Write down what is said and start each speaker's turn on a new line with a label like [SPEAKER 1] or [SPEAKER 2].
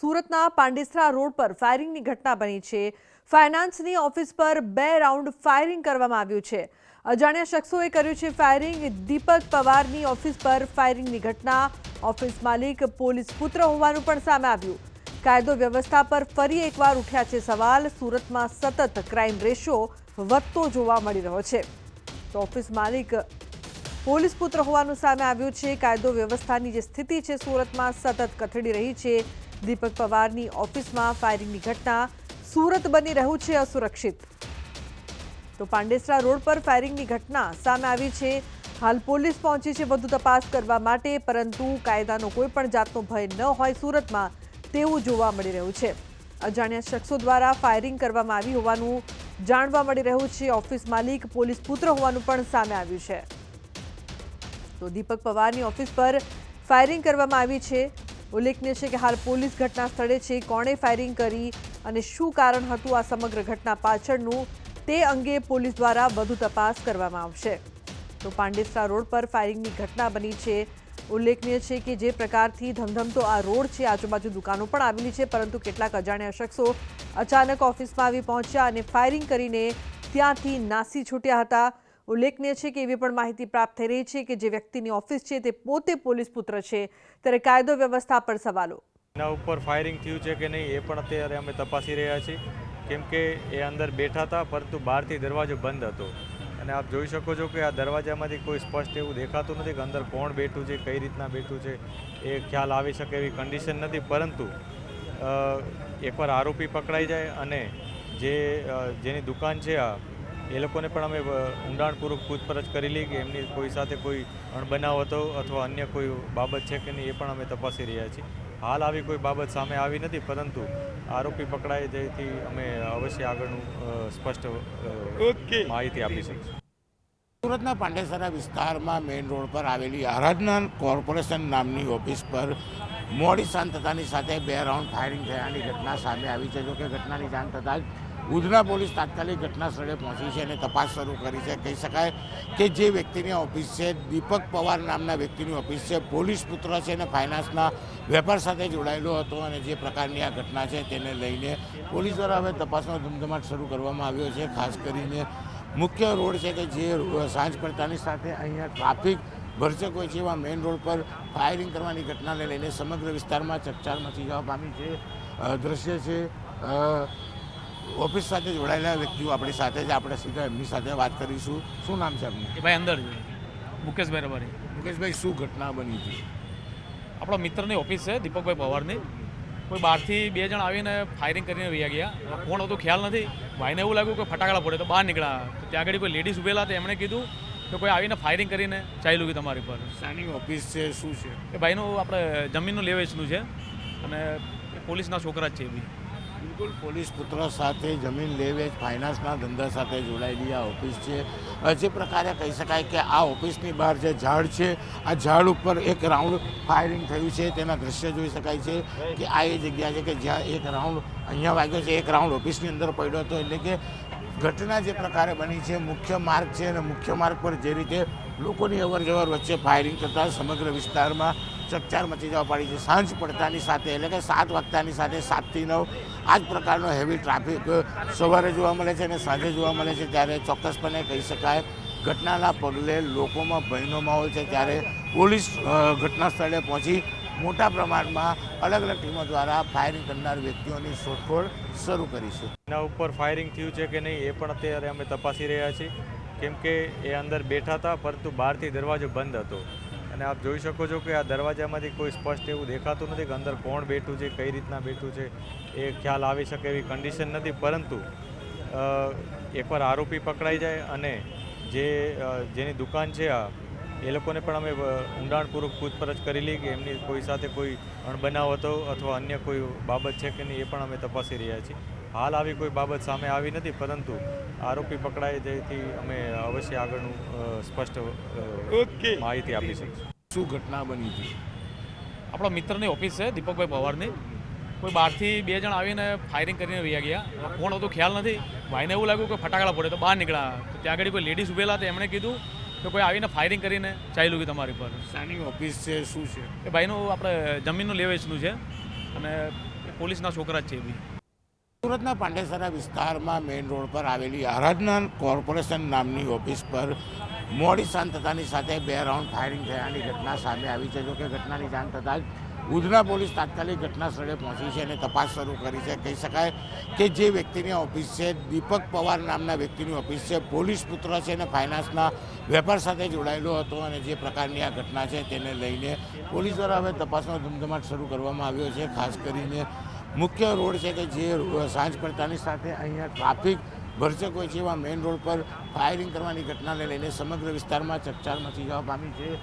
[SPEAKER 1] સુરતના પાંડેસરા રોડ પર ફાયરિંગની ઘટના બની છે. ફાઇનાન્સની ઓફિસ પર બે રાઉન્ડ ફાયરિંગ કરવામાં આવ્યું છે. અજાણ્યા શખ્સોએ કર્યું છે ફાયરિંગ. દીપક પવારની ઓફિસ પર ફાયરિંગની ઘટના. ઓફિસ માલિક, પોલીસ પુત્ર હોવાનું પણ સામે આવ્યું. કાયદો વ્યવસ્થા પર ફરી એકવાર ઉઠ્યા છે સવાલ. સુરતમાં સતત ક્રાઇમ રેશિયો વધતો જોવા મળી રહ્યો છે. તો ઓફિસ માલિક, પોલીસ પુત્ર હોવાનું સામે આવ્યું છે. કાયદો વ્યવસ્થાની જે સ્થિતિ છે, સુરતમાં સતત કથળી રહી છે. દીપક પવારની ઓફિસમાં ફાયરિંગની ઘટના, સુરત બની રહ્યું છે અસુરક્ષિત. તો પાંડેસરા રોડ પર ફાયરિંગની ઘટના સામે આવી છે. હાલ પોલીસ પહોંચી છે વધુ તપાસ કરવા માટે, પરંતુ કાયદાનો કોઈ પણ જાતનો ભય ન હોય સુરતમાં, તેવું જોવા મળી રહ્યું છે. અજાણ્યા શખ્સો દ્વારા ફાયરિંગ કરવામાં આવી હોવાનું જાણવા મળી રહ્યું છે. ઓફિસ માલિક, પોલીસ પુત્ર હોવાનું પણ સામે આવ્યું છે. તો દીપક પવારની ઓફિસ પર ફાયરિંગ કરવામાં આવી છે. ઉલ્લેખનીય છે કે હાલ પોલીસ ઘટના સ્થળે છે, કોણે ફાયરિંગ કરી અને શું કારણ હતું આ સમગ્ર ઘટના પાછળનું તે અંગે પોલીસ દ્વારા વધુ તપાસ કરવામાં આવશે. તો પાંડેસરા રોડ પર ફાયરિંગની ઘટના બની છે. ઉલ્લેખનીય છે કે જે પ્રકારથી ધમધમતો આ રોડ છે, આજુબાજુ દુકાનો પણ આવેલી છે, પરંતુ કેટલાક અજાણ્યા શખ્સો અચાનક ઓફિસમાં આવી પહોંચ્યા અને ફાયરિંગ કરીને ત્યાંથી નાસી છૂટ્યા હતા. ઉલ્લેખનીય છે કે એવી પણ માહિતી પ્રાપ્ત થઈ રહી છે કે જે વ્યક્તિની ઓફિસ છે તે પોતે પોલીસ પુત્ર છે. ત્યારે કાયદો વ્યવસ્થા પર સવાલો.
[SPEAKER 2] એના ઉપર ફાયરિંગ થયું છે કે નહીં એ પણ અત્યારે અમે તપાસી રહ્યા છીએ. કેમ કે એ અંદર બેઠા હતા, પરંતુ બહારથી દરવાજો બંધ હતો. અને આપ જોઈ શકો છો કે આ દરવાજામાંથી કોઈ સ્પષ્ટ એવું દેખાતું નથી કે અંદર કોણ બેઠું છે, કઈ રીતના બેઠું છે, એ ખ્યાલ આવી શકે એવી કન્ડિશન નથી. પરંતુ એકવાર આરોપી પકડાઈ જાય અને જે જેની દુકાન છે આ એ લોકોને પણ અમે ઊંડાણપૂર્વક પૂછપરછ કરેલી કે એમની કોઈ સાથે કોઈ અણબનાવ હતો અથવા અન્ય કોઈ બાબત છે કે નહીં એ પણ અમે તપાસી રહ્યા છીએ. હાલ આવી કોઈ બાબત સામે આવી નથી પરંતુ આરોપી પકડાય જેથી અમે અવશ્ય આગળનું સ્પષ્ટ માહિતી આપી શકીશું.
[SPEAKER 3] સુરતના પાંડેસરા વિસ્તારમાં મેઇન રોડ પર આવેલી આરાધના કોર્પોરેશન નામની ઓફિસ પર મોડી સાંજ થતાની સાથે બે રાઉન્ડ ફાયરિંગ થયાની ઘટના સામે આવી છે. જોકે ઘટનાની જાણ થતાં જ ઉધના પોલીસ તાત્કાલિક ઘટના સ્થળે પહોંચી છે અને તપાસ શરૂ કરી છે. કહી શકાય કે જે વ્યક્તિની ઓફિસ છે, દીપક પવાર નામના વ્યક્તિની ઓફિસ છે, પોલીસ પુત્ર છે અને ફાઇનાન્સના વેપાર સાથે જોડાયેલો હતો અને જે પ્રકારની આ ઘટના છે તેને લઈને પોલીસ દ્વારા હવે તપાસનો ધમધમાટ શરૂ કરવામાં આવ્યો છે. ખાસ કરીને મુખ્ય રોડ છે કે જે સાંજ પડતાની સાથે અહીંયા ટ્રાફિક ભરચક હોય છે એવા મેઇન રોડ પર ફાયરિંગ કરવાની ઘટનાને લઈને સમગ્ર વિસ્તારમાં ચકચાર મચી જવા પામી છે. દ્રશ્ય છે ઓફિસ સાથે જોડાયેલા વ્યક્તિઓ આપણી સાથે જ આપણે સીધા એમની સાથે વાત કરીશું. શું નામ છે એમનું
[SPEAKER 4] એ ભાઈ અંદર મુકેશભાઈ રબારી.
[SPEAKER 3] મુકેશભાઈ શું ઘટના બની હતી?
[SPEAKER 4] આપણો મિત્રની ઓફિસ છે દીપકભાઈ પવારની. કોઈ બહારથી બે જણ આવીને ફાયરિંગ કરીને વૈયા ગયા. કોણ હતું ખ્યાલ નથી. ભાઈને એવું લાગ્યું કે ફટાકડા પડે તો બહાર નીકળ્યા. તો ત્યાં આગળ કોઈ લેડીઝ ઉભેલા હતા એમણે કીધું કે કોઈ આવીને ફાયરિંગ કરીને ચાલ્યું કે તમારી પર.
[SPEAKER 3] શાની ઓફિસ છે શું છે?
[SPEAKER 4] એ ભાઈનું આપણે જમીનનું લેવેચનું છે. અને પોલીસના છોકરા જ છે એ બી.
[SPEAKER 3] બિલકુલ, પોલીસ પુત્ર સાથે જમીન લેવેચ ફાઇનાન્સના ધંધા સાથે જોડાયેલી આ ઓફિસ છે. જે પ્રકારે કહી શકાય કે આ ઓફિસની બહાર જે ઝાડ છે, આ ઝાડ ઉપર એક રાઉન્ડ ફાયરિંગ થયું છે. તેના દ્રશ્ય જોઈ શકાય છે કે આ એ જગ્યા છે કે જ્યાં એક રાઉન્ડ અહીંયા વાગ્યો છે, એક રાઉન્ડ ઓફિસની અંદર પડ્યો હતો. એટલે કે ઘટના જે પ્રકારે બની છે, મુખ્ય માર્ગ છે અને મુખ્ય માર્ગ પર જે રીતે લોકોની અવર વચ્ચે ફાયરિંગ થતાં સમગ્ર વિસ્તારમાં ચકચાર મચી જવા પાડી છે. સાંજ પડતાની સાથે, એટલે કે સાત વાગતાની સાથે, સાતથી નવ આ જ પ્રકારનો હેવી ટ્રાફિક સવારે જોવા મળે છે અને સાંજે જોવા મળે છે. ત્યારે ચોક્કસપણે કહી શકાય, ઘટનાના પગલે લોકોમાં ભયનો માહોલ છે. ત્યારે પોલીસ ઘટના સ્થળે પહોંચી મોટા પ્રમાણમાં અલગ અલગ ટીમો દ્વારા ફાયરિંગ કરનાર વ્યક્તિઓની શોધખોળ શરૂ કરી છે.
[SPEAKER 2] એના ઉપર ફાયરિંગ થયું છે કે નહીં, એ પણ અત્યારે અમે તપાસી રહ્યા છીએ. કેમ કે એ અંદર બેઠા હતા, પરંતુ બહારથી દરવાજો બંધ હતો. અને આપ જોઈ શકો છો કે આ દરવાજામાંથી કોઈ સ્પષ્ટ એવું દેખાતું નથી કે અંદર કોણ બેઠું છે, કઈ રીતના બેઠું છે, એ ખ્યાલ આવી શકે એવી કન્ડિશન નથી. પરંતુ એકવાર આરોપી પકડાઈ જાય અને જે જેની દુકાન છે આ, એ લોકોને પણ અમે ઊંડાણપૂર્વક પૂછપરછ કરેલી કે એમની કોઈ સાથે કોઈ અણબનાવ હતો અથવા અન્ય કોઈ બાબત છે કે નહીં, એ પણ અમે તપાસી રહ્યા છીએ. હાલ આવી કોઈ બાબત સામે આવી નથી પરંતુ આરોપી પકડાય જેથી અમે અવશ્ય આગળનું સ્પષ્ટ માહિતી આપી શકીશું.
[SPEAKER 3] શું ઘટના બની હતી?
[SPEAKER 4] આપણા મિત્રની ઓફિસ છે દીપકભાઈ પવારની. કોઈ બહારથી બે જણ આવીને ફાયરિંગ કરીને વૈયા ગયા. કોણ હતું ખ્યાલ નથી. ભાઈને એવું લાગ્યું કે ફટાકડા પડે તો બહાર નીકળ્યા. તો ત્યાં આગળ કોઈ લેડીઝ ઉભેલા હતા એમણે કીધું કે કોઈ આવીને ફાયરિંગ કરીને ચાલ્યું કે તમારી પર.
[SPEAKER 3] શાની ઓફિસ છે શું છે?
[SPEAKER 4] એ ભાઈનું આપણે જમીનનું લેવેચનું છે. અને પોલીસના છોકરા જ છે એ બી.
[SPEAKER 3] સુરતના પાંડેસરા વિસ્તારમાં મેઇન રોડ પર આવેલી આરાધના કોર્પોરેશન નામની ઓફિસ પર મોડી સાંજ થતાની સાથે બે રાઉન્ડ ફાયરિંગ થયાની ઘટના સામે આવી છે. જોકે ઘટનાની જાણ થતાં જ ઉધના પોલીસ તાત્કાલિક ઘટના સ્થળે પહોંચી છે અને તપાસ શરૂ કરી છે. કહી શકાય કે જે વ્યક્તિની ઓફિસ છે, દીપક પવાર નામના વ્યક્તિની ઓફિસ છે, પોલીસ પુત્ર છે અને ફાઇનાન્સના વેપાર સાથે જોડાયેલો હતો અને જે પ્રકારની આ ઘટના છે તેને લઈને પોલીસ દ્વારા હવે તપાસનો ધમધમાટ શરૂ કરવામાં આવ્યો છે. ખાસ કરીને મુખ્ય રોડ છે કે જે સાંજ પડતાની સાથે અહીંયા ટ્રાફિક ભરચક હોય છે, એવા મેઇન રોડ પર ફાયરિંગ કરવાની ઘટનાને લઈને સમગ્ર વિસ્તારમાં ચકચાર મચી જવા પામી છે.